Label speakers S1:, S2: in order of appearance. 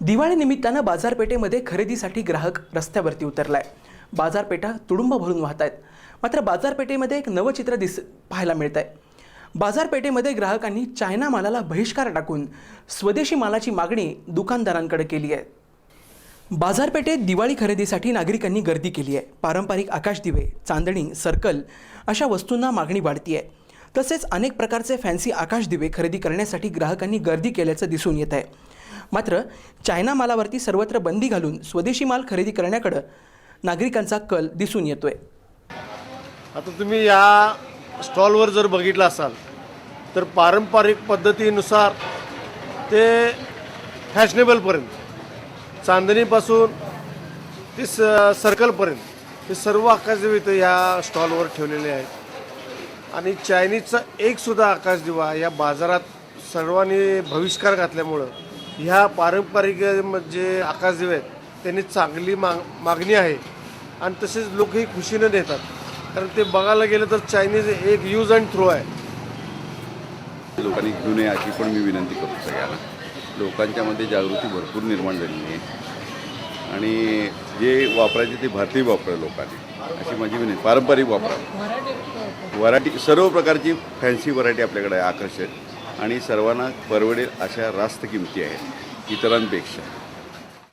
S1: दिवाळी निमित्तानं बाजारपेठेमध्ये खरेदीसाठी ग्राहक रस्त्यावरती उतरलाय. बाजारपेठा तुडुंब भरून वाहत आहेत मात्र बाजारपेठेमध्ये एक नवं चित्र दिस पाहायला मिळत आहे बाजारपेठेमध्ये ग्राहकांनी चायना मालाला बहिष्कार टाकून स्वदेशी मालाची मागणी दुकानदारांकडे केली आहे. बाजारपेठेत दिवाळी खरेदीसाठी नागरिकांनी गर्दी केली आहे. पारंपरिक आकाशदिवे चांदणी सर्कल अशा वस्तूंना मागणी वाढती आहे तसेच अनेक प्रकारचे फॅन्सी आकाशदिवे खरेदी करण्यासाठी ग्राहकांनी गर्दी केल्याचं दिसून येत आहे मात्र चायना मालावरती सर्वत्र बंदी घालून स्वदेशी माल खरेदी करण्याकडं नागरिकांचा कल दिसून येतोय.
S2: आता तुम्ही या स्टॉलवर जर बघितलं असाल तर पारंपरिक पद्धतीनुसार ते फॅशनेबलपर्यंत चांदणीपासून ते स सर्कलपर्यंत हे सर्व आकाशदिवे इथं या स्टॉलवर ठेवलेले आहेत. आणि चायनीजचा एकसुद्धा आकाशदिवा या बाजारात सर्वांनी बहिष्कार घातल्यामुळं ह्या पारंपरिक जे आकाशदिवे आहेत त्यांनी चांगली माग मागणी आहे. आणि तसेच लोकही खुशीनं देतात कारण ते बघायला गेलं तर चायनीज एक यूज अँड थ्रो आहे.
S3: लोकांनी घेऊ नये अशी पण मी विनंती करतो सगळ्यांना. लोकांच्यामध्ये जागृती भरपूर निर्माण झालेली आहे. आणि जे वापरायचे ते भारतीय वापरा लोकांनी. अशी माझी विनंती. पारंपरिक वापरा. व्हरायटी सर्व प्रकारची फॅन्सी व्हरायटी आपल्याकडे आहे आकर्षक. आणि सर्वांना परवडेल अशा रास्त किमती आहेत इतरांपेक्षा.